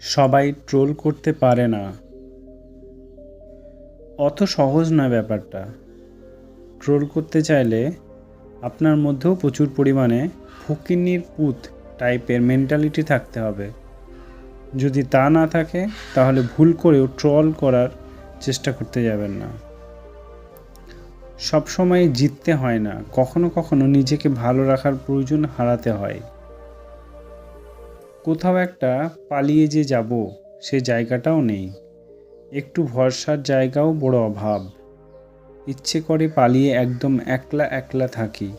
সবাই ট্রোল করতে পারে না। অত সহজ নয় ব্যাপারটা। ট্রোল করতে চাইলে আপনার মধ্যেও প্রচুর পরিমাণে ফকিন্নির পুত টাইপের মেন্টালিটি থাকতে হবে। যদি তা না থাকে, তাহলে ভুল করেও ট্রল করার চেষ্টা করতে যাবেন না। সবসময় জিততে হয় না। কখনো কখনো নিজেকে ভালো রাখার প্রয়োজন হারাতে হয়। কোথাও একটা পালিয়ে যে যাব, সে জায়গাটাও নেই। একটু ভরসার জায়গাও বড় অভাব। ইচ্ছে করে পালিয়ে একদম একলা একলা থাকি।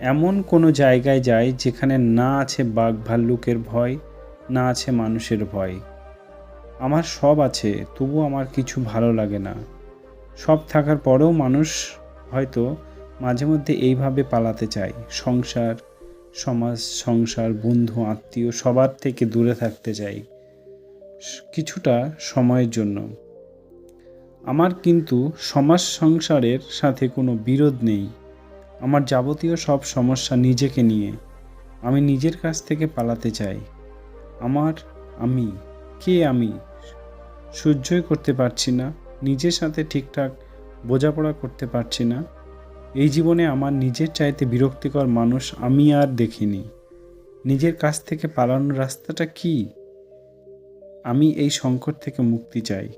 এমন কোনো জায়গায় যাই যেখানে না আছে বাঘ ভাল্লুকের ভয়, না আছে মানুষের ভয়। আমার সব আছে, তবু আমার কিছু ভালো লাগে না। সব থাকার পরেও মানুষ হয়তো মাঝে মধ্যে এইভাবে পালাতে চায়, সংসার সমাজ, সংসার, বন্ধু, আত্মীয় সবার থেকে দূরে থাকতে চাই। কিছুটা সময়ের জন্য। আমার কিন্তু সমাজ, সংসারের সাথে কোনো বিরোধ নেই। আমার যাবতীয় সব সমস্যা নিজেকে নিয়ে। আমি নিজের কাছ থেকে পালাতে চাই। আমার, আমি, কে আমি? সহ্যই করতে পারছি না। নিজের সাথে ঠিকঠাক বোঝাপড়া করতে পারছি না। এই জীবনে আমার নিজের চাইতে বিরক্তিকর মানুষ আমি আর দেখিনি। নিজের কাছ থেকে পালানোর রাস্তাটা কি? আমি এই সংকট থেকে মুক্তি চাই।